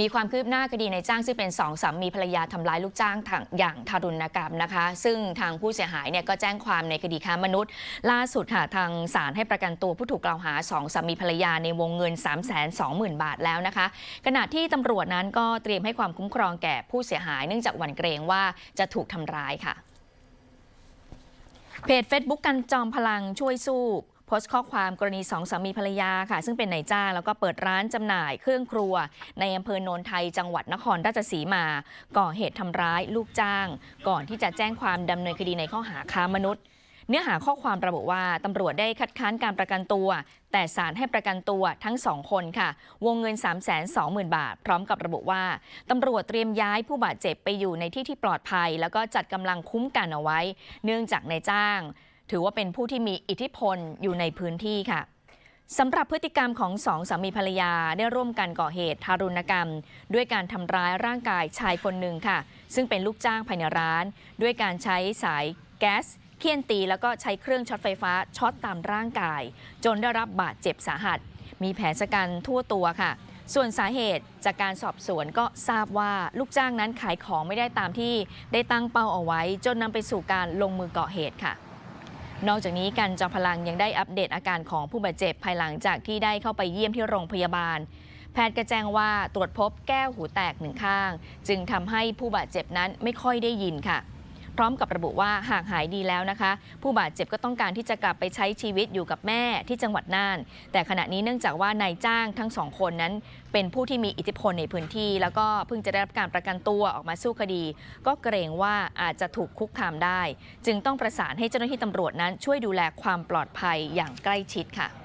มีความคืบหน้าคดีในจ้างซึ่งเป็นสองสามีภรรยาทำร้ายลูกจ้างางอย่างทารุณกรรมนะคะ ซึ่งทางผู้เสียหายเนี่ยก็แจ้งความในคดีค้ามนุษย์ ล่าสุดค่ะทางศาลให้ประกันตัวผู้ถูกกล่าวหาสองสามีภรรยาในวงเงิน 3 2 0 0 0 0 บาทแล้วนะคะ ขณะที่ตำรวจนั้นก็เตรียมให้ความคุ้มครองแก่ผู้เสียหาย เนื่องจากหวั่นเกรงว่าจะถูกทำร้ายค่ะเพจ Facebook กันจอมพลังช่วยสู้ พสต์ข้อความกรณีสองสามีภรรยาค่ะ ซึ่งเป็นนายจ้างแล้วก็เปิดร้านจำหน่ายเครื่องครัว ในอำเภอโนนไทยจังหวัดนครราชสีมา ก่อเหตุทำร้ายลูกจ้าง ก่อนที่จะแจ้งความดำเนินคดีในข้อหาค้ามนุษย์ เนื้อหาข้อความระบุว่าตำรวจได้คัดค้านการประกันตัว แต่ศาลให้ประกันตัวทั้งสองคนค่ะ วงเงิน 3 2 0 0 0 0 บาท พร้อมกับระบุว่าตำรวจเตรียมย้ายผู้บาดเจ็บไปอยู่ในที่ที่ปลอดภัย แล้วก็จัดกำลังคุ้มกันเอาไว้ เนื่องจากนายจ้าง ถือว่าเป็นผู้ที่มีอิทธิพลอยู่ในพื้นที่ค่ะสำหรับพฤติกรรมของสองสามีภรรยาได้ร่วมกันก่อเหตุทารุณกรรม ด้วยการทำร้ายร่างกายชายคนหนึ่งค่ะ ซึ่งเป็นลูกจ้างภายในร้าน ด้วยการใช้สายแก๊สเคี่ยนตีแล้วก็ใช้เครื่องช็อตไฟฟ้าช็อตตามร่างกาย จนได้รับบาดเจ็บสาหัส มีแผลชะกันทั่วตัวค่ะ ส่วนสาเหตุจากการสอบสวนก็ทราบว่าลูกจ้างนั้นขายของไม่ได้ตามที่ได้ตั้งเป้าเอาไว้ จนนำไปสู่การลงมือก่อเหตุค่ะ นอกจากนี้กันจอมพลังยังได้อัปเดตอาการของผู้บาดเจ็บภายหลังจากที่ได้เข้าไปเยี่ยมที่โรงพยาบาล แพทย์ก็แจ้งว่าตรวจพบแก้วหูแตกหนึ่งข้าง จึงทำให้ผู้บาดเจ็บนั้นไม่ค่อยได้ยินค่ะ พร้อมกับระบุว่าหากหายดีแล้วนะคะ ผู้บาดเจ็บก็ต้องการที่จะกลับไปใช้ชีวิตอยู่กับแม่ที่จังหวัดน่าน แต่ขณะนี้เนื่องจากว่านายจ้างทั้งสองคนนั้น เป็นผู้ที่มีอิทธิพลในพื้นที่ แล้วก็เพิ่งจะได้รับการประกันตัวออกมาสู้คดี ก็เกรงว่าอาจจะถูกคุกคามได้ จึงต้องประสานให้เจ้าหน้าที่ตำรวจนั้นช่วยดูแลความปลอดภัยอย่างใกล้ชิดค่ะ